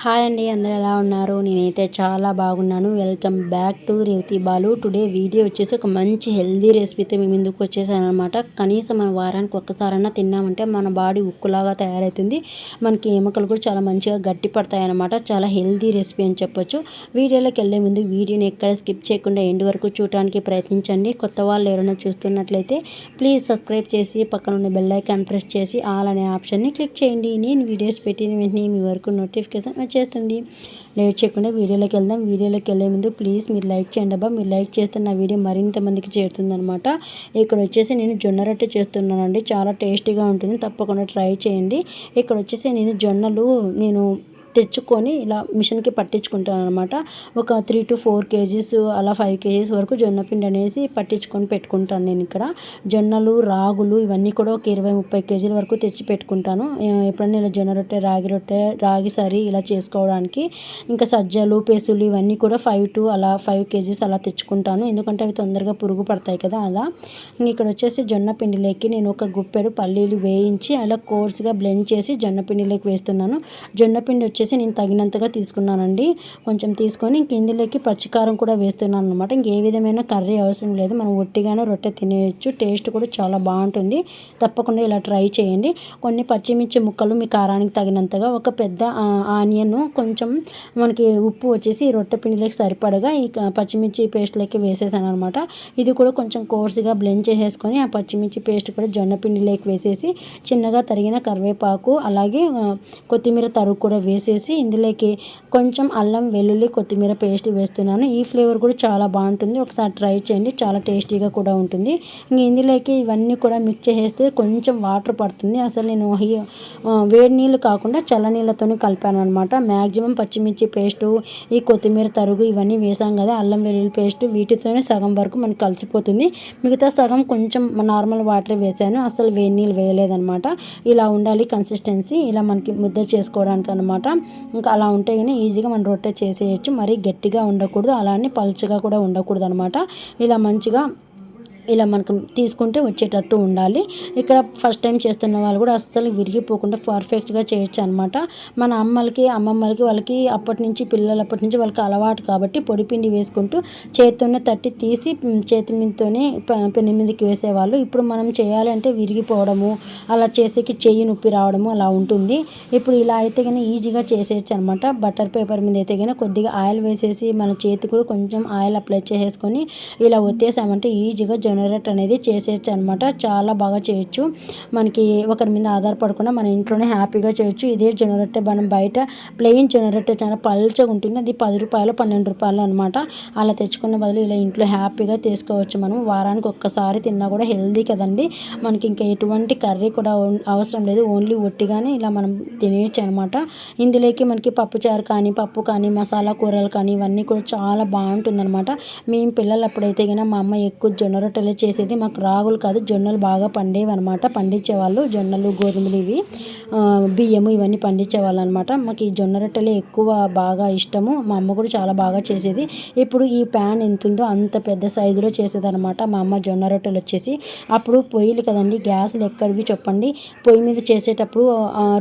Hi అండి అందరూ ఎలా ఉన్నారు? నేనైతే చాలా బాగున్నాను. Welcome back to Revathi Balu. Today video వచ్చేసి ఒక మంచి హెల్దీ రెసిపీతో మేము ముందుకు వచ్చేసాను అనమాట కనీసం మన వారానికి ఒక్కసారన్నా తిన్నామంటే మన బాడీ ఉక్కులాగా తయారవుతుంది. మనకి ఎముకలు కూడా చాలా మంచిగా గట్టి పడతాయి అనమాట చాలా హెల్దీ రెసిపీ అని చెప్పొచ్చు. వీడియోలోకి వెళ్ళే ముందు వీడియోని ఎక్కడ స్కిప్ చేయకుండా ఎండ్ వరకు చూడడానికి ప్రయత్నించండి. కొత్త వాళ్ళు ఎవరైనా చూస్తున్నట్లయితే ప్లీజ్ సబ్స్క్రైబ్ చేసి పక్కన ఉన్న బెల్ ఐకాన్ ప్రెస్ చేసి ఆల్ అనే ఆప్షన్ని క్లిక్ చేయండి. నేను వీడియోస్ పెట్టిన వెంటనే మీ వరకు నోటిఫికేషన్ చేస్తుంది. లేట్ చేయకుండా వీడియోలోకి వెళ్దాం. వీడియోలోకి వెళ్ళే ముందు ప్లీజ్ మీరు లైక్ చేయండి అబ్బా. మీరు లైక్ చేస్తే నా వీడియో మరింత మందికి చేరుతుందనమాట ఇక్కడ వచ్చేసి నేను జొన్న రొట్టె చేస్తున్నానండి. చాలా టేస్టీగా ఉంటుంది. తప్పకుండా ట్రై చేయండి. ఇక్కడ వచ్చేసి నేను జొన్నలు నేను తెచ్చుకొని ఇలా మిషన్కి పట్టించుకుంటాను అనమాట ఒక త్రీ టు ఫోర్ కేజీస్ అలా ఫైవ్ కేజీస్ వరకు జొన్నపిండి అనేసి పట్టించుకొని పెట్టుకుంటాను నేను ఇక్కడ. జొన్నలు రాగులు ఇవన్నీ కూడా ఒక ఇరవై ముప్పై కేజీల వరకు తెచ్చి పెట్టుకుంటాను. ఎప్పుడన్నా ఇలా జొన్న రొట్టె రాగి రొట్టె రాగి సరి ఇలా చేసుకోవడానికి ఇంకా సజ్జలు పెసులు ఇవన్నీ కూడా ఫైవ్ టు అలా ఫైవ్ కేజీస్ అలా తెచ్చుకుంటాను. ఎందుకంటే అవి తొందరగా పురుగు పడతాయి కదా అలా. ఇక్కడ వచ్చేసి జొన్న పిండిలోకి నేను ఒక గుప్పెడు పల్లీలు వేయించి అలా కోర్స్గా బ్లెండ్ చేసి జొన్న పిండిలోకి వేస్తున్నాను. జొన్న పిండి వచ్చి వచ్చేసి నేను తగినంతగా తీసుకున్నానండి. కొంచెం తీసుకొని ఇంక ఇందులోకి పచ్చికారం కూడా వేస్తున్నాను అనమాట ఇంకే విధమైన కర్రీ అవసరం లేదు. మనం ఒట్టిగానే రొట్టె తినేయచ్చు. టేస్ట్ కూడా చాలా బాగుంటుంది. తప్పకుండా ఇలా ట్రై చేయండి. కొన్ని పచ్చిమిర్చి ముక్కలు మీ కారానికి తగినంతగా ఒక పెద్ద ఆనియన్ కొంచెం మనకి ఉప్పు వచ్చేసి రొట్టె పిండిలోకి సరిపడగా ఈ పచ్చిమిర్చి పేస్ట్లోకి వేసేసాను అనమాట ఇది కూడా కొంచెం కోర్సుగా బ్లెండ్ చేసేసుకొని ఆ పచ్చిమిర్చి పేస్ట్ కూడా జొన్న పిండిలోకి వేసేసి చిన్నగా తరిగిన కరివేపాకు అలాగే కొత్తిమీర తరుగు కూడా వేసి వేసేసి ఇందులోకి కొంచెం అల్లం వెల్లుల్లి కొత్తిమీర పేస్ట్ వేస్తున్నాను. ఈ ఫ్లేవర్ కూడా చాలా బాగుంటుంది. ఒకసారి ట్రై చేయండి. చాలా టేస్టీగా కూడా ఉంటుంది. ఇంకా ఇందులోకి ఇవన్నీ కూడా మిక్స్ చేసేస్తే కొంచెం వాటర్ పడుతుంది. అసలు నేను వేడి నీళ్ళు కాకుండా చల్ల నీళ్ళతోనే కలిపాను అనమాట మ్యాక్సిమం పచ్చిమిర్చి పేస్టు ఈ కొత్తిమీర తరుగు ఇవన్నీ వేసాం కదా అల్లం వెల్లుల్లి పేస్ట్ వీటితోనే సగం వరకు మనకి కలిసిపోతుంది. మిగతా సగం కొంచెం నార్మల్ వాటర్ వేసాను. అసలు వేడి నీళ్ళు వేయలేదనమాట ఇలా ఉండాలి కన్సిస్టెన్సీ. ఇలా మనకి ముద్ద చేసుకోవడానికి అనమాట ఇంకా అలా ఉంటే కానీ ఈజీగా మనం రొట్టె చేసేయచ్చు. మరీ గట్టిగా ఉండకూడదు. అలానే పలుచగా కూడా ఉండకూడదు అనమాట ఇలా మంచిగా ఇలా మనకు తీసుకుంటే వచ్చేటట్టు ఉండాలి. ఇక్కడ ఫస్ట్ టైం చేస్తున్న వాళ్ళు కూడా అస్సలు విరిగిపోకుండా పర్ఫెక్ట్గా చేయొచ్చు అనమాట మన అమ్మలకి అమ్మమ్మలకి వాళ్ళకి అప్పటి నుంచి పిల్లలు అప్పటి నుంచి వాళ్ళకి అలవాటు కాబట్టి పొడిపిండి వేసుకుంటూ చేతితోనే తట్టి తీసి చేతి మీదతోనే పెన్ను మీదకి వేసేవాళ్ళు. ఇప్పుడు మనం చేయాలంటే విరిగిపోవడము అలా చేసేకి చెయ్యి నొప్పి రావడము అలా ఉంటుంది. ఇప్పుడు ఇలా అయితే కానీ ఈజీగా చేసేయచ్చు అనమాట బటర్ పేపర్ మీద అయితే కానీ కొద్దిగా ఆయిల్ వేసేసి మన చేతి కూడా కొంచెం ఆయిల్ అప్లై చేసేసుకొని ఇలా ఒత్తేసామంటే ఈజీగా జనరేట్ అనేది చేసేయచ్చు అనమాట చాలా బాగా చేయొచ్చు. మనకి ఒకరి మీద ఆధారపడకుండా మన ఇంట్లోనే హ్యాపీగా చేయొచ్చు. ఇదే జనరేటర్ మనం బయట ప్లెయిన్ జనరేటర్ చాలా పల్చగా ఉంటుంది. అది పది రూపాయలు పన్నెండు రూపాయలు అనమాట అలా తెచ్చుకున్న బదులు ఇలా ఇంట్లో హ్యాపీగా తీసుకోవచ్చు మనం. వారానికి ఒక్కసారి తిన్నా కూడా హెల్దీ కదండి. మనకి ఇంకా ఎటువంటి కర్రీ కూడా అవసరం లేదు. ఓన్లీ ఒట్టిగానే ఇలా మనం తినేయచ్చు అనమాట ఇందులోకి మనకి పప్పుచారు కానీ పప్పు కానీ మసాలా కూరలు కానీ ఇవన్నీ కూడా చాలా బాగుంటుందన్నమాట మేము పిల్లలు అప్పుడైతే కన్నా మా అమ్మ ఎక్కువ జొన్న రొట్టెలు చేసేది మాకు రాగులు కాదు జొన్నలు బాగా పండేవి అనమాట పండించేవాళ్ళు జొన్నలు గోధుమలు ఇవి బియ్యము ఇవన్నీ పండించేవాళ్ళు అనమాట మాకు ఈ జొన్న రొట్టెలు ఎక్కువ బాగా ఇష్టము. మా అమ్మ కూడా చాలా బాగా చేసేది. ఇప్పుడు ఈ ప్యాన్ ఎంత ఉందో అంత పెద్ద సైజులో చేసేది అనమాట మా అమ్మ జొన్న రొట్టెలు వచ్చేసి. అప్పుడు పొయ్యిలు కదండి గ్యాస్లు ఎక్కడివి చెప్పండి. పొయ్యి మీద చేసేటప్పుడు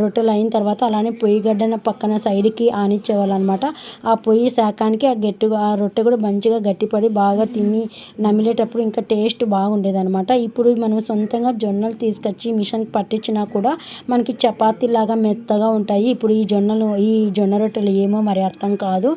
రొట్టెలు అయిన తర్వాత అలానే పొయ్యి గడ్డన పక్కన సైడ్కి ఆనిచ్చేవాళ్ళు అనమాట ఆ పొయ్యి శాకానికి ఆ గట్టిగా ఆ రొట్టె కూడా మంచిగా గట్టిపడి బాగా తిని నమిలేటప్పుడు ఇంకా టేస్ట్ టేస్ట్ బాగుండేదనమాట ఇప్పుడు మనం సొంతంగా జొన్నలు తీసుకొచ్చి మిషన్కి పట్టించినా కూడా మనకి చపాతీలాగా మెత్తగా ఉంటాయి. ఇప్పుడు ఈ జొన్నలు ఈ జొన్న రొట్టెలు ఏమో మరి అర్థం కాదు.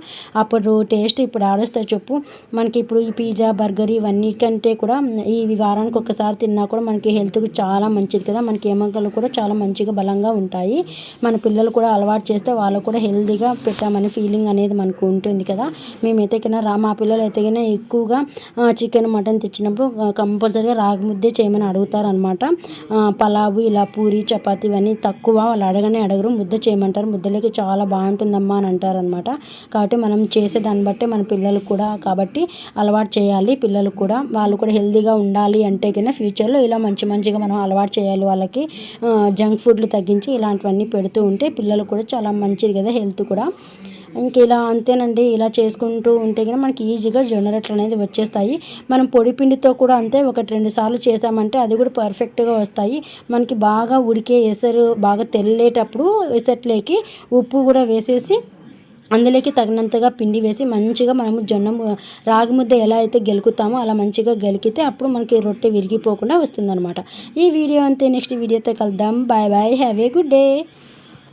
అప్పుడు టేస్ట్ ఇప్పుడు ఆడేస్తే చెప్పు. మనకి ఇప్పుడు ఈ పిజ్జా బర్గర్ ఇవన్నీ కంటే కూడా ఈ వారానికి ఒకసారి తిన్నా కూడా మనకి హెల్త్కి చాలా మంచిది కదా. మనకి ఎముకలు కూడా చాలా మంచిగా బలంగా ఉంటాయి. మన పిల్లలు కూడా అలవాటు చేస్తే వాళ్ళు కూడా హెల్తీగా పెట్టామని ఫీలింగ్ అనేది మనకు ఉంటుంది కదా. మేమైతే కన్నా మా పిల్లలు అయితే కన్నా ఎక్కువగా చికెన్ మటన్ తెచ్చినప్పుడు కంపల్సరీగా రాగి ముద్దే చేయమని అడుగుతారనమాట పలావు ఇలా పూరి చపాతీ ఇవన్నీ తక్కువ వాళ్ళు అడగనే అడగరు. ముద్ద చేయమంటారు. ముద్దలకి చాలా బాగుంటుందమ్మా అని అంటారనమాట కాబట్టి మనం చేసే దాన్ని బట్టి మన పిల్లలు కూడా కాబట్టి అలవాటు చేయాలి. పిల్లలు కూడా వాళ్ళు కూడా హెల్తీగా ఉండాలి అంటే కన్నా ఫ్యూచర్లో ఇలా మంచి మంచిగా మనం అలవాటు చేయాలి వాళ్ళకి. జంక్ ఫుడ్లు తగ్గించి ఇలాంటివన్నీ పెడుతూ ఉంటే పిల్లలు కూడా చాలా మంచిది కదా హెల్త్ కూడా. ఇంక ఇలా అంతేనండి ఇలా చేసుకుంటూ ఉంటే కనుక మనకి ఈజీగా జొన్నరొట్టెలు అనేది వచ్చేస్తాయి. మనం పొడి పిండితో కూడా అంతే ఒకటి రెండు సార్లు చేసామంటే అది కూడా పర్ఫెక్ట్గా వస్తాయి. మనకి బాగా ఉడికే ఎసరు బాగా తెల్లేటప్పుడు ఎసట్లేకి ఉప్పు కూడా వేసేసి అందులోకి తగినంతగా పిండి వేసి మంచిగా మనము జొన్న ము- రాగి ముద్ద ఎలా అయితే గెలుకుతామో అలా మంచిగా గెలికితే అప్పుడు మనకి రొట్టె విరిగిపోకుండా వస్తుందన్నమాట. ఈ వీడియో అంతే. నెక్స్ట్ వీడియోతో కలుద్దాం. Bye bye. Have a good day.